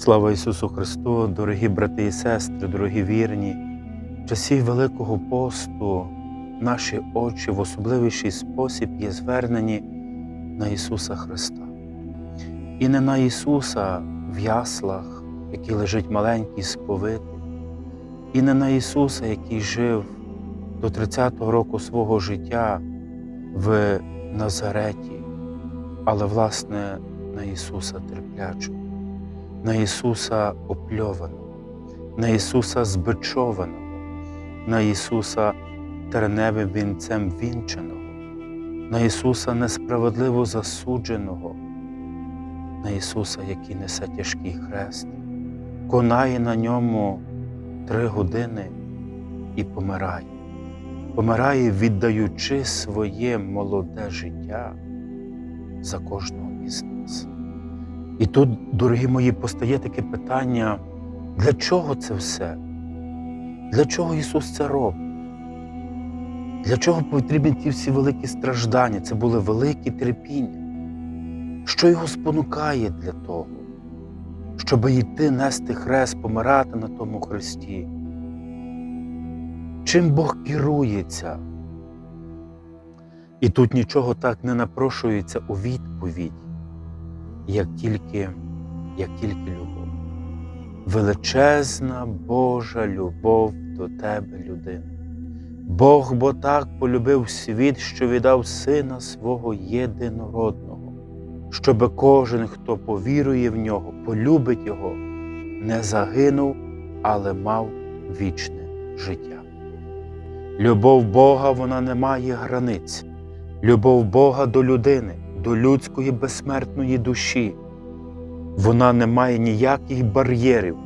Слава Ісусу Христу, дорогі брати і сестри, дорогі вірні, в часі Великого посту наші очі в особливіший спосіб є звернені на Ісуса Христа. І не на Ісуса в яслах, який лежить маленький сповитий, і не на Ісуса, який жив до 30-го року свого життя в Назареті, але, власне, на Ісуса терплячого на Ісуса опльованого, на Ісуса збичованого, на Ісуса терневим вінцем вінченого, на Ісуса несправедливо засудженого, на Ісуса, який несе тяжкий хрест, конає на ньому три години і помирає. Помирає, віддаючи своє молоде життя за кожного із нас. І тут, дорогі мої, постає таке питання, для чого це все? Для чого Ісус це робить? Для чого потрібні ті всі великі страждання? Це були великі терпіння. Що його спонукає для того, щоб йти нести хрест, помирати на тому хресті? Чим Бог керується? І тут нічого так не напрошується у відповідь як тільки, як тільки любов. Величезна Божа любов до тебе, людина. Бог бо так полюбив світ, що віддав Сина свого єдинородного, щоби кожен, хто повірує в нього, полюбить Його, не загинув, але мав вічне життя. Любов Бога вона не має границь, любов Бога до людини до людської безсмертної душі. Вона не має ніяких бар'єрів,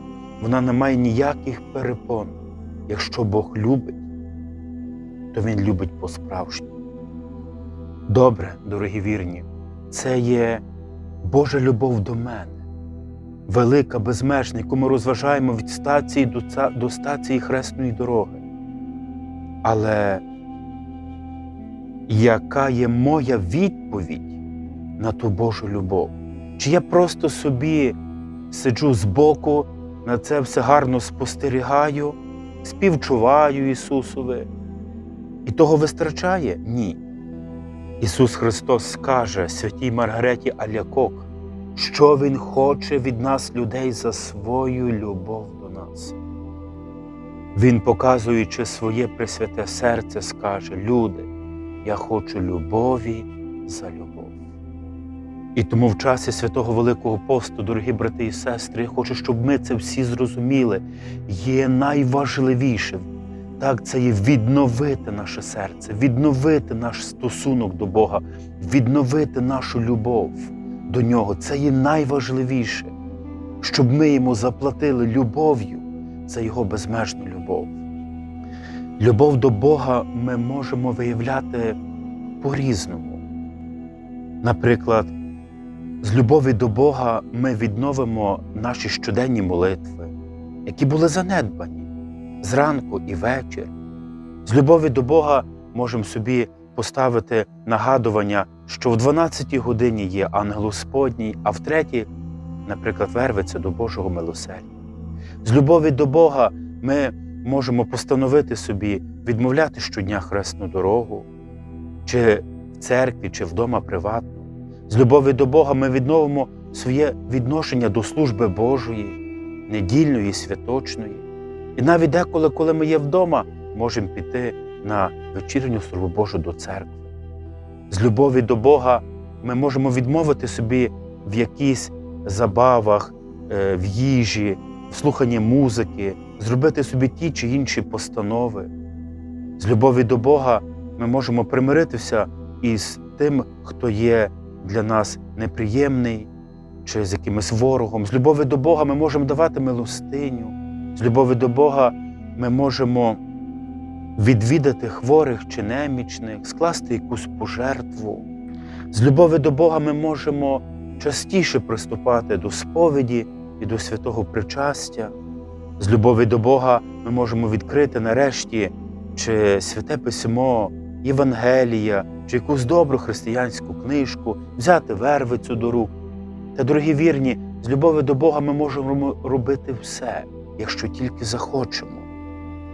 вона не має ніяких перепон. Якщо Бог любить, то Він любить по-справжньому. Добре, дорогі вірні, це є Божа любов до мене, велика, безмежна, яку ми розважаємо від стації до стації хресної дороги. Але яка є моя відповідь на ту Божу любов? Чи я просто собі сиджу збоку, на це все гарно спостерігаю, співчуваю Ісусові? І того вистачає? Ні. Ісус Христос скаже святій Маргареті Алякок, що Він хоче від нас, людей, за свою любов до нас. Він, показуючи своє пресвяте серце, скаже: Люди, я хочу любові за любов. І тому в часі святого Великого посту, дорогі брати і сестри, я хочу, щоб ми це всі зрозуміли. Є найважливішим. Так, це є відновити наше серце, відновити наш стосунок до Бога, відновити нашу любов до Нього. Це є найважливіше, щоб ми йому заплатили любов'ю за Його безмежну любов. Любов до Бога ми можемо виявляти по-різному. Наприклад, з любові до Бога ми відновимо наші щоденні молитви, які були занедбані зранку і вечір. З любові до Бога можемо собі поставити нагадування, що в 12-й годині є ангел Господній, а в третій, наприклад, верветься до Божого милосердя. З любові до Бога ми можемо постановити собі відмовляти щодня хресну дорогу, чи в церкві, чи вдома приватно. З любові до Бога ми відновимо своє відношення до служби Божої, недільної, святочної. І навіть деколи, коли ми є вдома, можемо піти на вечірню службу Божу до церкви. З любові до Бога ми можемо відмовити собі в якісь забавах, е, в їжі, в слуханні музики, зробити собі ті чи інші постанови. З любові до Бога ми можемо примиритися із тим, хто є для нас неприємний чи з якимось ворогом. З любові до Бога ми можемо давати милостиню. З любові до Бога ми можемо відвідати хворих чи немічних, скласти якусь пожертву. З любові до Бога ми можемо частіше приступати до сповіді і до святого причастя. З любові до Бога ми можемо відкрити нарешті чи святе письмо, Євангелія, чи якусь добру християнську книжку, взяти вервицю до рук. Та, дорогі вірні, З любові до Бога ми можемо робити все, якщо тільки захочемо.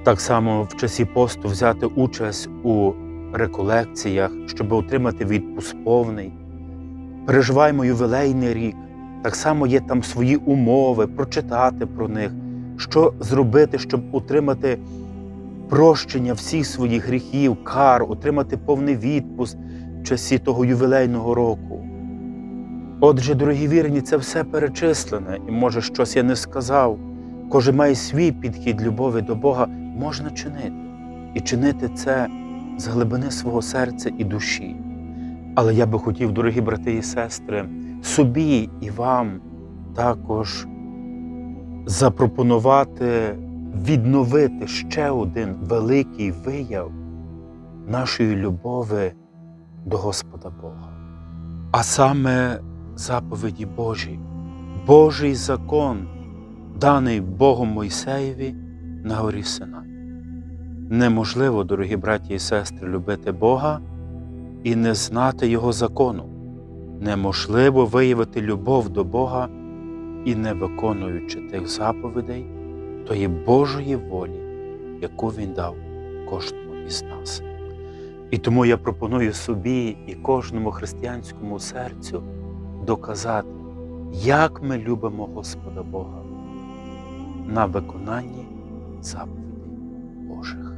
Так само в часі посту взяти участь у реколекціях, щоб отримати відпуск повний. Переживаємо ювілейний рік. Так само є там свої умови, прочитати про них, що зробити, щоб отримати прощення всіх своїх гріхів, кар, отримати повний відпуск в часі того ювілейного року. Отже, дорогі вірні, це все перечислене, і може щось я не сказав. Кожен має свій підхід любові до Бога, можна чинити. І чинити це з глибини свого серця і душі. Але я би хотів, дорогі брати і сестри, собі і вам також запропонувати відновити ще один великий вияв нашої любові до Господа Бога. А саме заповіді Божі, Божий закон, даний Богом Мойсеєві на горі Сина. Неможливо, дорогі браті і сестри, любити Бога і не знати Його закону. Неможливо виявити любов до Бога і не виконуючи тих заповідей тої Божої волі, яку Він дав кожному із нас. І тому я пропоную собі і кожному християнському серцю доказати, як ми любимо Господа Бога на виконанні заповідей Божих.